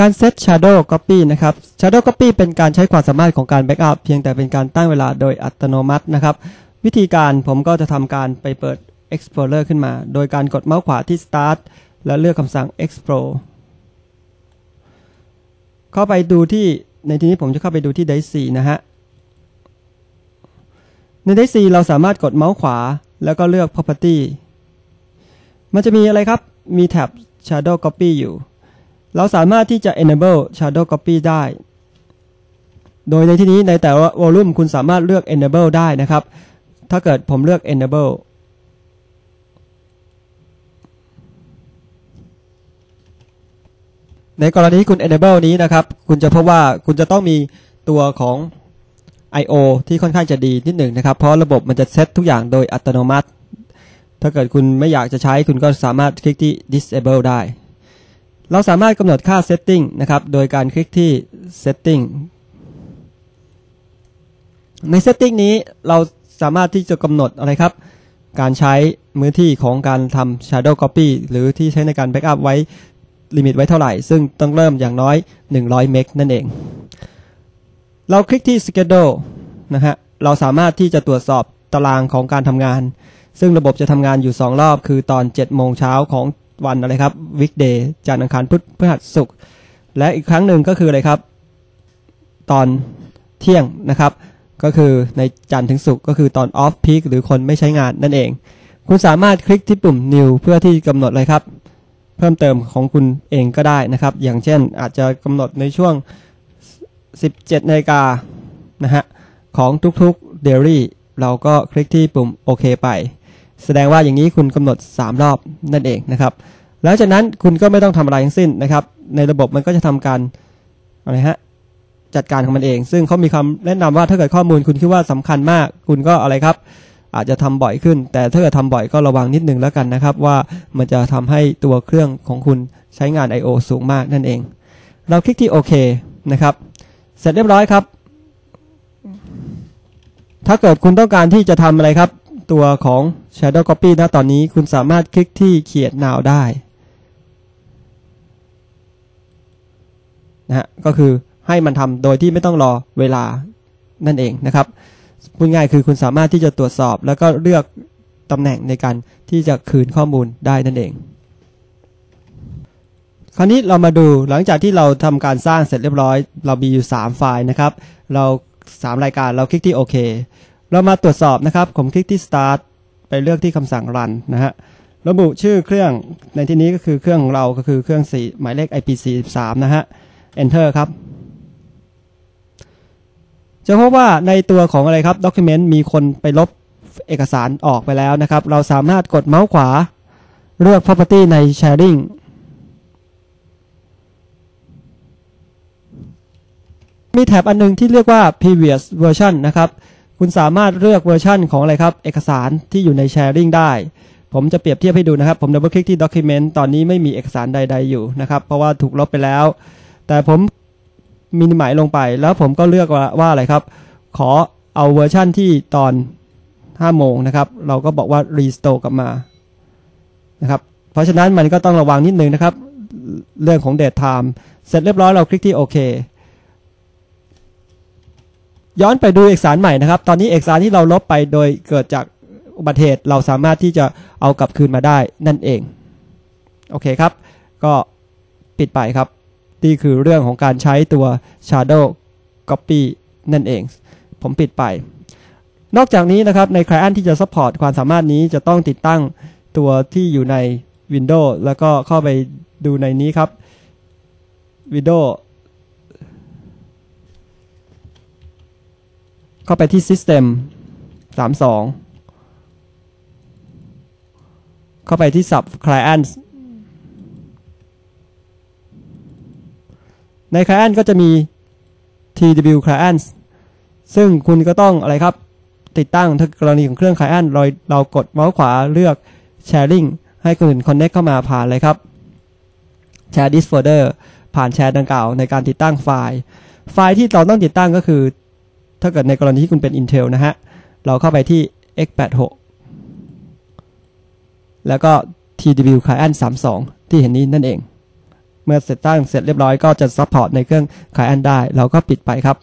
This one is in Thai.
การเซต Shadow Copy นะครับ Shadow Copy เป็นการใช้ความสามารถของการแบ็กอัพเพียงแต่เป็นการตั้งเวลาโดยอัตโนมัตินะครับ วิธีการผมก็จะทำการไปเปิด Explorer ขึ้นมา โดยการกดเมาส์ขวาที่ Start แล้วเลือกคำสั่ง Explore เข้าไปดูที่ในที่นี้ผมจะเข้าไปดูที่ Dice 4นะฮะ ใน Dice 4เราสามารถกดเมาส์ขวาแล้วก็เลือก Property มันจะมีอะไรครับ มีแท็บ Shadow Copy อยู่ เราสามารถที่จะ enable shadow copy ได้ โดยในที่นี้ในแต่ละ volume คุณสามารถเลือก enable ได้นะครับ ถ้าเกิดผมเลือก enable ในกรณีที่คุณ enable นี้นะครับ คุณจะพบว่าคุณจะต้องมีตัวของ I/O ที่ค่อนข้างจะดีนิดหนึ่งนะครับ เพราะระบบมันจะเซตทุกอย่างโดยอัตโนมัติ ถ้าเกิดคุณไม่อยากจะใช้คุณก็สามารถคลิกที่ disable ได้ เราสามารถกำหนดค่า setting นะครับ โดยการคลิกที่ setting ใน setting นี้เราสามารถที่จะกำหนดอะไรครับ การใช้มือที่ของการทำ shadow copy หรือที่ใช้ในการ backup ไว้ลิมิตไว้เท่าไหร่ ซึ่งต้องเริ่มอย่างน้อย 100 เมกนั่นเอง เราคลิกที่ schedule นะฮะ เราสามารถที่จะตรวจสอบตารางของการทำงาน ซึ่งระบบจะทำงานอยู่ 2 รอบ คือตอน 7 โมงเช้าของ วันอะไรครับ weekday จันทร์อังคารพุธพฤหัสศุกร์และอีกครั้งหนึ่งก็คืออะไรครับ ตอนเที่ยงนะครับ ก็คือในจันทร์ถึงศุกร์ก็คือตอน off peak หรือคนไม่ใช้งานนั่นเอง คุณสามารถคลิกที่ปุ่ม new เพื่อที่กำหนดอะไรครับ เพิ่มเติมของคุณเองก็ได้นะครับ อย่างเช่นอาจจะกำหนดในช่วง 17นาฬิกานะฮะของทุกๆ d a i l y เราก็คลิกที่ปุ่มโอเคไป แสดงว่าอย่างนี้คุณกำหนด 3 รอบนั่นเองนะครับหลังจากนั้นคุณก็ไม่ต้องทำอะไรทั้งสิ้นนะครับ ในระบบมันก็จะทำการอะไรฮะจัดการของมันเอง ซึ่งเขามีคำแนะนำว่าถ้าเกิดข้อมูลคุณคิดว่าสำคัญมาก คุณก็อะไรครับ อาจจะทำบ่อยขึ้น แต่ถ้าเกิดทำบ่อยก็ระวังนิดนึงแล้วกันนะครับ ว่ามันจะทำให้ตัวเครื่องของคุณใช้งาน I/O สูงมากนั่นเอง เราคลิกที่โอเคนะครับ เสร็จเรียบร้อยครับ ถ้าเกิดคุณต้องการที่จะทำอะไรครับ ตัวของ Shadow Copy นะตอนนี้คุณสามารถคลิกที่เขียน Now ได้นะฮะก็คือให้มันทำโดยที่ไม่ต้องรอเวลานั่นเองนะครับพูดง่ายคือคุณสามารถที่จะตรวจสอบ แล้วก็เลือกตำแหน่งในการที่จะคืนข้อมูลได้นั่นเอง คราวนี้เรามาดูหลังจากที่เราทำการสร้างเสร็จเรียบร้อย เรามีอยู่ 3 ไฟล์นะครับ เรา 3 รายการเราคลิกที่โอเค เรามาตรวจสอบนะครับผมคลิกที่ start ไปเลือกที่คำสั่ง run นะฮะระบุชื่อเครื่องในที่นี้ก็คือเครื่องของเราก็คือเครื่อง4หมายเลข IP43 นะฮะ enter ครับ จะพบว่าในตัวของอะไรครับ document มีคนไปลบเอกสารออกไปแล้วนะครับ เราสามารถกดเมาส์ขวาเลือก property ใน sharing มีแท็บอันนึงที่เรียกว่า previous version นะครับ คุณสามารถเลือกเวอร์ชันของอะไรครับ เอกสารที่อยู่ใน sharing ได้ ผมจะเปรียบเทียบให้ดูนะครับ ผมดับเบิลคลิกที่ document ตอนนี้ไม่มีเอกสารใด ๆอยู่นะครับ เพราะว่าถูกลบไปแล้ว แต่ผมมินิมายลงไป แล้วผมก็เลือกว่าว่าอะไรครับ ขอเอาเวอร์ชั่นที่ตอน 5 โมงนะครับ เราก็บอกว่า restore กลับมานะครับ เพราะฉะนั้นมันก็ต้องระวังนิดนึงนะครับ เรื่องของ date time เสร็จเรียบร้อยเราคลิกที่โอเค ย้อนไปดูเอกสารใหม่นะครับ ตอนนี้เอกสารที่เราลบไปโดยเกิดจากอุบัติเหตุเราสามารถที่จะเอากลับคืนมาได้นั่นเอง โอเคครับ ก็ปิดไปครับนี่คือเรื่องของการใช้ตัว Shadow Copy นั่นเอง ผมปิดไป นอกจากนี้นะครับใน Client ที่จะ support ความสามารถนี้จะต้องติดตั้งตัวที่อยู่ใน Windows แล้วก็เข้าไปดูในนี้ครับ Windows เข้าไปที่ System 32 เข้าไปที่ Sub Clients ใน Client ก็จะมี TW Clients ซึ่งคุณก็ต้องอะไรครับ ติดตั้งถ้ากรณีของเครื่อง Client เราเรากดเมาส์ขวาเลือก Sharing ให้คนอื่น Connect เข้ามาผ่านเลยครับ Share this folder ผ่านแชร์ดังกล่าวในการติดตั้งไฟล์ ไฟล์ที่เราต้องติดตั้งก็คือ ถ้าเกิดในกรณีที่คุณเป็น Intel นะฮะ เราเข้าไปที่ x86 แล้วก็ TW Client 32 ที่เห็นนี้นั่นเอง เมื่อเสร็จตั้งเสร็จเรียบร้อยก็จะซัพพอร์ตในเครื่อง Client ได้ เราก็ปิดไปครับ